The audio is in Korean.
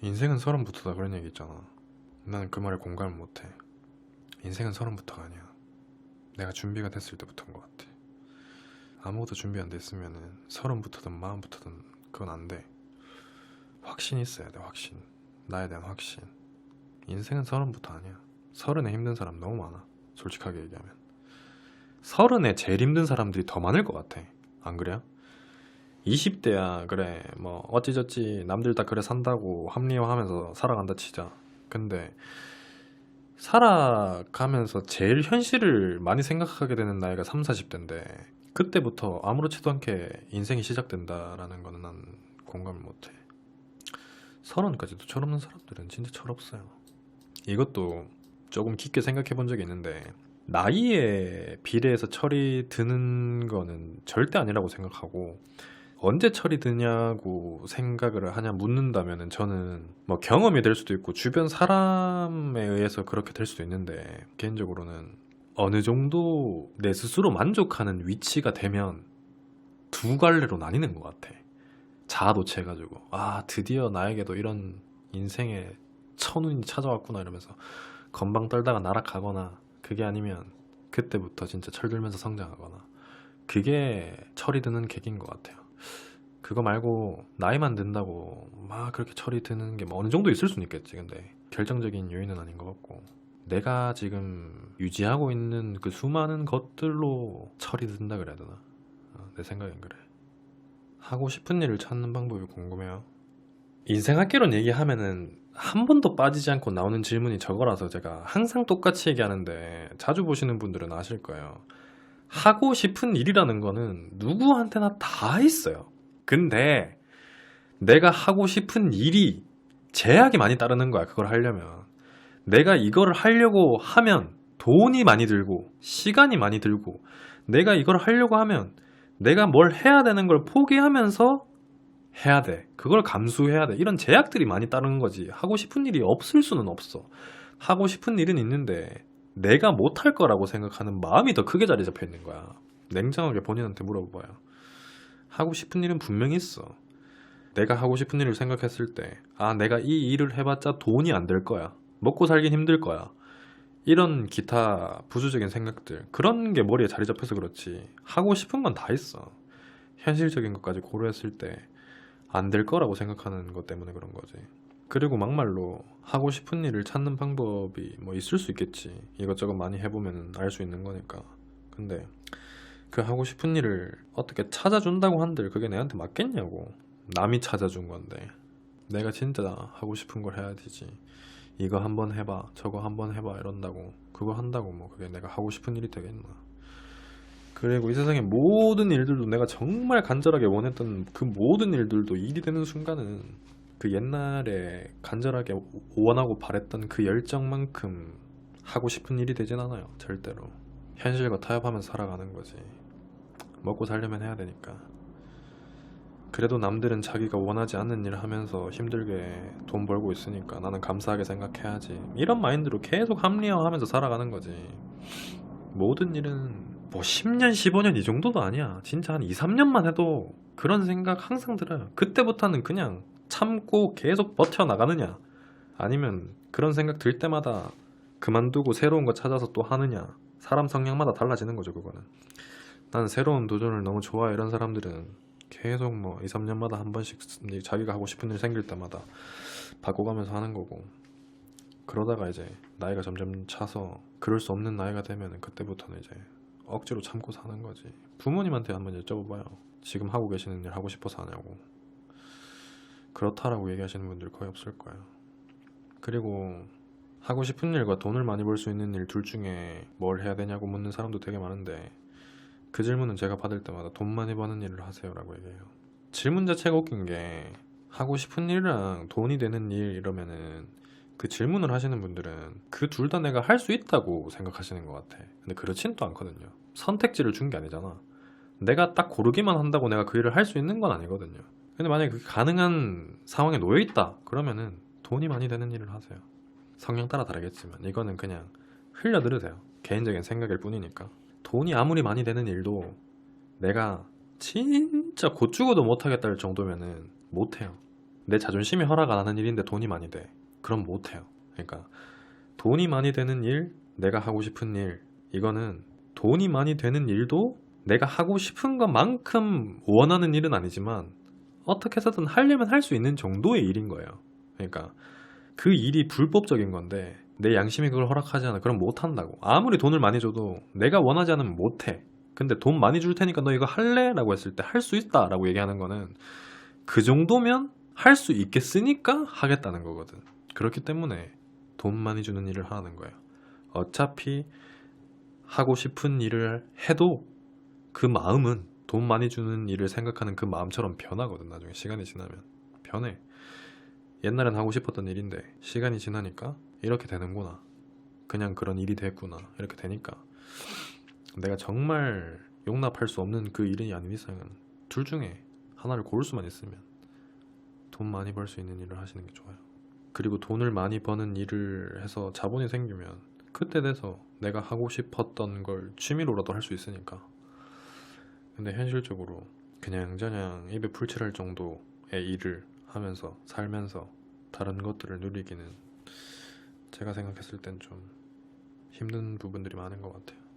인생은 서른부터다 그런 얘기 있잖아. 나는 그 말에 공감을 못해. 인생은 서른부터가 아니야. 내가 준비가 됐을 때부터인 것 같아. 아무것도 준비 안 됐으면은 서른부터든 마음부터든 그건 안 돼. 확신이 있어야 돼 확신. 나에 대한 확신. 인생은 서른부터 아니야. 서른에 힘든 사람 너무 많아. 솔직하게 얘기하면. 서른에 제일 힘든 사람들이 더 많을 것 같아. 안 그래요? 20대야. 그래 뭐 어찌저찌 남들 다 그래 산다고 합리화하면서 살아간다 치자. 근데 살아가면서 제일 현실을 많이 생각하게 되는 나이가 3, 40대인데 그때부터 아무렇지도 않게 인생이 시작된다라는 거는 난 공감을 못해. 서른까지도 철없는 사람들은 진짜 철없어요. 이것도 조금 깊게 생각해 본 적이 있는데 나이에 비례해서 철이 드는 거는 절대 아니라고 생각하고 언제 드냐고 생각을 하냐 묻는다면은 저는 뭐 경험이 될 수도 있고 주변 사람에 의해서 그렇게 될 수도 있는데 개인적으로는 어느 정도 내 스스로 만족하는 위치가 되면 두 갈래로 나뉘는 것 같아. 자아도취해가지고 아 드디어 나에게도 이런 인생의 천운이 찾아왔구나 이러면서 건방 떨다가 날아가거나 그게 아니면 그때부터 진짜 철들면서 성장하거나 그게 철이 드는 계기인 것 같아요. 그거 말고 나이만 든다고 막 그렇게 철이 드는 게 뭐 어느 정도 있을 수는 있겠지. 근데 결정적인 요인은 아닌 것 같고 내가 지금 유지하고 있는 그 수많은 것들로 철이 든다 그래야 되나? 어, 내 생각엔 그래. 하고 싶은 일을 찾는 방법이 궁금해요. 인생 학개론 얘기하면은 한 번도 빠지지 않고 나오는 질문이 저거라서 제가 항상 똑같이 얘기하는데 자주 보시는 분들은 아실 거예요. 하고 싶은 일이라는 거는 누구한테나 다 있어요. 근데 내가 하고 싶은 일이 제약이 많이 따르는 거야. 그걸 하려면. 내가 이거를 하려고 하면 돈이 많이 들고 시간이 많이 들고 내가 이걸 하려고 하면 내가 뭘 해야 되는 걸 포기하면서 해야 돼. 그걸 감수해야 돼. 이런 제약들이 많이 따르는 거지. 하고 싶은 일이 없을 수는 없어. 하고 싶은 일은 있는데 내가 못할 거라고 생각하는 마음이 더 크게 자리 잡혀 있는 거야. 냉정하게 본인한테 물어봐요. 하고 싶은 일은 분명히 있어. 내가 하고 싶은 일을 생각했을 때, 아, 내가 이 일을 해봤자 돈이 안 될 거야. 먹고 살긴 힘들 거야. 이런 기타 부수적인 생각들. 그런 게 머리에 자리 잡혀서 그렇지. 하고 싶은 건 다 있어. 현실적인 것까지 고려했을 때, 안 될 거라고 생각하는 것 때문에 그런 거지. 그리고 막말로 하고 싶은 일을 찾는 방법이 뭐 있을 수 있겠지. 이것저것 많이 해보면 알 수 있는 거니까. 근데 그 하고 싶은 일을 어떻게 찾아준다고 한들 그게 내한테 맞겠냐고. 남이 찾아준 건데. 내가 진짜 하고 싶은 걸 해야 되지. 이거 한번 해봐, 저거 한번 해봐 이런다고. 그거 한다고 뭐 그게 내가 하고 싶은 일이 되겠나. 그리고 이 세상의 모든 일들도 내가 정말 간절하게 원했던 그 모든 일들도 일이 되는 순간은 그 옛날에 간절하게 원하고 바랬던 그 열정만큼 하고 싶은 일이 되진 않아요. 절대로. 현실과 타협하면서 살아가는 거지. 먹고 살려면 해야 되니까. 그래도 남들은 자기가 원하지 않는 일을 하면서 힘들게 돈 벌고 있으니까 나는 감사하게 생각해야지. 이런 마인드로 계속 합리화하면서 살아가는 거지. 모든 일은 뭐 10년, 15년 이 정도도 아니야. 진짜 한 2, 3년만 해도 그런 생각 항상 들어요. 그때부터는 그냥 참고 계속 버텨 나가느냐? 아니면 그런 생각 들 때마다 그만두고 새로운 거 찾아서 또 하느냐? 사람 성향마다 달라지는 거죠 그거는. 나는 새로운 도전을 너무 좋아해 이런 사람들은. 계속 뭐 2, 3년마다 한 번씩 자기가 하고 싶은 일 생길 때마다 바꿔가면서 하는 거고. 그러다가 이제 나이가 점점 차서 그럴 수 없는 나이가 되면 그때부터는 이제 억지로 참고 사는 거지. 부모님한테 한번 여쭤봐봐요. 지금 하고 계시는 일 하고 싶어서 하냐고 그렇다라고 얘기하시는 분들 거의 없을 거예요. 그리고 하고 싶은 일과 돈을 많이 벌 수 있는 일 둘 중에 뭘 해야 되냐고 묻는 사람도 되게 많은데 그 질문은 제가 받을 때마다 돈 많이 버는 일을 하세요라고 얘기해요. 질문 자체가 웃긴 게 하고 싶은 일이랑 돈이 되는 일 이러면은 그 질문을 하시는 분들은 그 둘 다 내가 할 수 있다고 생각하시는 것 같아. 근데 그렇진 또 않거든요. 선택지를 준 게 아니잖아. 내가 딱 고르기만 한다고 내가 그 일을 할 수 있는 건 아니거든요. 근데 만약에 그게 가능한 상황에 놓여 있다 그러면은 돈이 많이 되는 일을 하세요 성향 따라 다르겠지만 이거는 그냥 흘려 들으세요 개인적인 생각일 뿐이니까 돈이 아무리 많이 되는 일도 내가 진짜 곧 죽어도 못하겠다를 정도면은 못해요 내 자존심이 허락 안 하는 일인데 돈이 많이 돼. 그럼 못 해요. 그러니까 돈이 많이 되는 일, 내가 하고 싶은 일, 이거는 돈이 많이 되는 일도 내가 하고 싶은 것만큼 원하는 일은 아니지만 어떻게 해서든 하려면 할 수 있는 정도의 일인 거예요. 그러니까 그 일이 불법적인 건데 내 양심이 그걸 허락하지 않아. 그럼 못 한다고. 아무리 돈을 많이 줘도 내가 원하지 않으면 못 해. 근데 돈 많이 줄 테니까 너 이거 할래? 라고 했을 때 할 수 있다 라고 얘기하는 거는 그 정도면 할 수 있겠으니까 하겠다는 거거든. 그렇기 때문에 돈 많이 주는 일을 하는 거예요. 어차피 하고 싶은 일을 해도 그 마음은 돈 많이 주는 일을 생각하는 그 마음처럼 변하거든. 나중에 시간이 지나면 변해. 옛날엔 하고 싶었던 일인데 시간이 지나니까 이렇게 되는구나. 그냥 그런 일이 됐구나. 이렇게 되니까 내가 정말 용납할 수 없는 그 일이 아닌 이상은 둘 중에 하나를 고를 수만 있으면 돈 많이 벌 수 있는 일을 하시는 게 좋아요. 그리고 돈을 많이 버는 일을 해서 자본이 생기면 그때 돼서 내가 하고 싶었던 걸 취미로라도 할 수 있으니까. 근데 현실적으로 그냥 저냥 입에 풀칠할 정도의 일을 하면서 살면서 다른 것들을 누리기는 제가 생각했을 땐 좀 힘든 부분들이 많은 것 같아요.